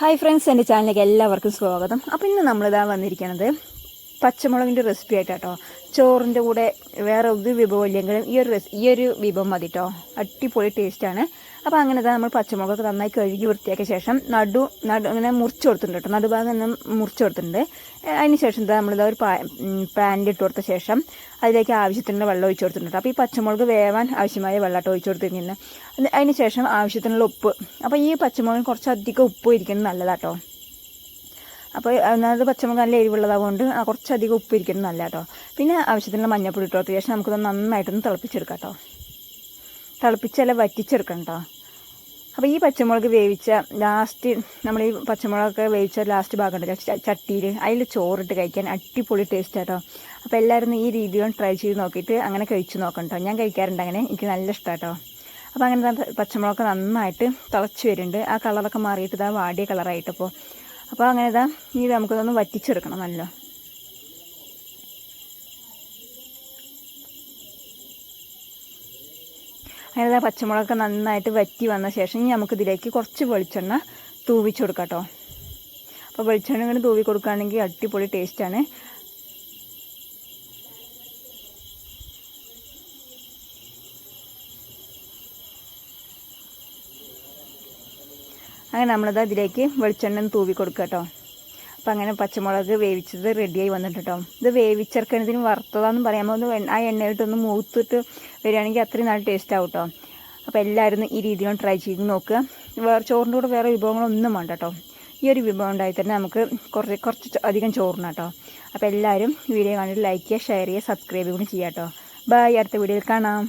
Hi friends എന്റെ ചാനലിലേക്ക് എല്ലാവർക്കും സ്വാഗതം. അപ്പോൾ ഇന്ന് നമ്മളിതാ വന്നിരിക്കുന്നത് പച്ചമുളകിന്റെ റെസിപ്പി ആയിട്ടാട്ടോ. ചോറിന്റെ കൂടെ വേറെ ഒരു വിഭവം ഇല്ലെങ്കിലും ഈ ഒരു ഈ ഒരു വിഭവം മതി കേട്ടോ അടിപൊളി ടേസ്റ്റാണ് അപ്പോൾ അങ്ങനെ നമ്മൾ പച്ചമുളകൊക്കെ നന്നായി കഴുകി വൃത്തിയാക്കിയ ശേഷം നടു നടു അങ്ങനെ മുറിച്ച് കൊടുത്തിട്ടുണ്ട് കേട്ടോ. നടുഭാഗം തന്നെ മുറിച്ച് കൊടുത്തിട്ടുണ്ട്. അതിന് ശേഷം എന്താ നമ്മളിത് ഒരു പാനിൽ ഇട്ട് കൊടുത്ത ശേഷം അതിലേക്ക് ആവശ്യത്തിനുള്ള വെള്ളം ഒഴിച്ചു കൊടുത്തിട്ടുണ്ട്. അപ്പോൾ ഈ പച്ചമുളക് വേവാൻ ആവശ്യമായ വെള്ളമായിട്ട് ഒഴിച്ചു കൊടുത്തിരിക്കുന്നത്. അത് അതിന് ശേഷം ആവശ്യത്തിനുള്ള ഉപ്പ്. അപ്പോൾ ഈ പച്ചമുളകിന് കുറച്ചധികം ഉപ്പ് ഇരിക്കുന്നത് നല്ലതാട്ടോ. അപ്പോൾ അതിനകത്ത് പച്ചമുളക് നല്ല എരിവുള്ളതാകൊണ്ട് കുറച്ചധികം ഉപ്പ് ഇരിക്കുന്നത് നല്ല കേട്ടോ പിന്നെ ആവശ്യത്തിനുള്ള മഞ്ഞപ്പൊടി ഇട്ടോ അത്യാവശ്യം നമുക്കത് നന്നായിട്ടൊന്ന് തിളപ്പിച്ചെടുക്കാം കേട്ടോ തിളപ്പിച്ചല്ല വറ്റിച്ചെടുക്കണം കേട്ടോ അപ്പോൾ ഈ പച്ചമുളക് വേവിച്ച ലാസ്റ്റ് നമ്മൾ ഈ പച്ചമുളകൊക്കെ വേവിച്ച ലാസ്റ്റ് ഭാഗം ഉണ്ടല്ലോ ചട്ടിയിൽ അതിൽ ചോറിട്ട് കഴിക്കാൻ അടിപൊളി ടേസ്റ്റ് കേട്ടോ അപ്പോൾ എല്ലാവരും ഈ രീതിയിൽ ട്രൈ ചെയ്ത് നോക്കിയിട്ട് അങ്ങനെ കഴിച്ചു നോക്കണം കേട്ടോ ഞാൻ കഴിക്കാറുണ്ട് അങ്ങനെ എനിക്ക് നല്ല ഇഷ്ടമാട്ടോ അപ്പോൾ അങ്ങനെ പച്ചമുളകൊക്കെ നന്നായിട്ട് തിളച്ച് വരുന്നുണ്ട്. ആ കളറൊക്കെ മാറിയിട്ട് ഇതാ വാടിയ കളറായിട്ട് ഇപ്പോൾ അപ്പോൾ അങ്ങനെ ഇതാ ഇനി നമുക്കിതൊന്ന് വറ്റിച്ചെടുക്കണം നല്ല. അങ്ങനെ പച്ചമുളകൊക്കെ നന്നായിട്ട് വറ്റി വന്ന ശേഷം ഇനി നമുക്കിതിലേക്ക് കുറച്ച് വെളിച്ചെണ്ണ തൂവിച്ചു കൊടുക്കാം കേട്ടോ അപ്പോൾ വെളിച്ചെണ്ണ ഇങ്ങനെ തൂവി കൊടുക്കുകയാണെങ്കിൽ അടിപൊളി ടേസ്റ്റാണ് അങ്ങനെ നമ്മളത് അതിലേക്ക് വെളിച്ചെണ്ണ തൂവി കൊടുക്കുക കേട്ടോ. അപ്പം അങ്ങനെ പച്ചമുളക് വേവിച്ചത് റെഡിയായി വന്നിട്ട് കേട്ടോ. ഇത് വേവിച്ചെടുക്കണതിന് വറുത്തതാണെന്ന് പറയാമോ ഒന്ന് ആ എണ്ണയിട്ടൊന്ന് മൂത്തിട്ട് വരികയാണെങ്കിൽ അത്രയും നല്ല ടേസ്റ്റ് ആവും കേട്ടോ. അപ്പോൾ എല്ലാവരും ഈ രീതിയിലും ട്രൈ ചെയ്ത് നോക്കുക. വേറെ ചോറിന്റെ കൂടെ വേറെ വിഭവങ്ങളൊന്നും വേണ്ട കേട്ടോ. ഈ ഒരു വിഭവം ഉണ്ടായി തന്നെ നമുക്ക് കുറച്ച് കുറച്ച് അധികം ചോറിന് കേട്ടോ. അപ്പോൾ എല്ലാവരും വീഡിയോ കണ്ടിട്ട് ലൈക്ക് ചെയ്യുക ഷെയർ ചെയ്യുക സബ്സ്ക്രൈബ് കൂടി ചെയ്യാം കേട്ടോ. ബൈ അടുത്ത വീഡിയോയിൽ കാണാം.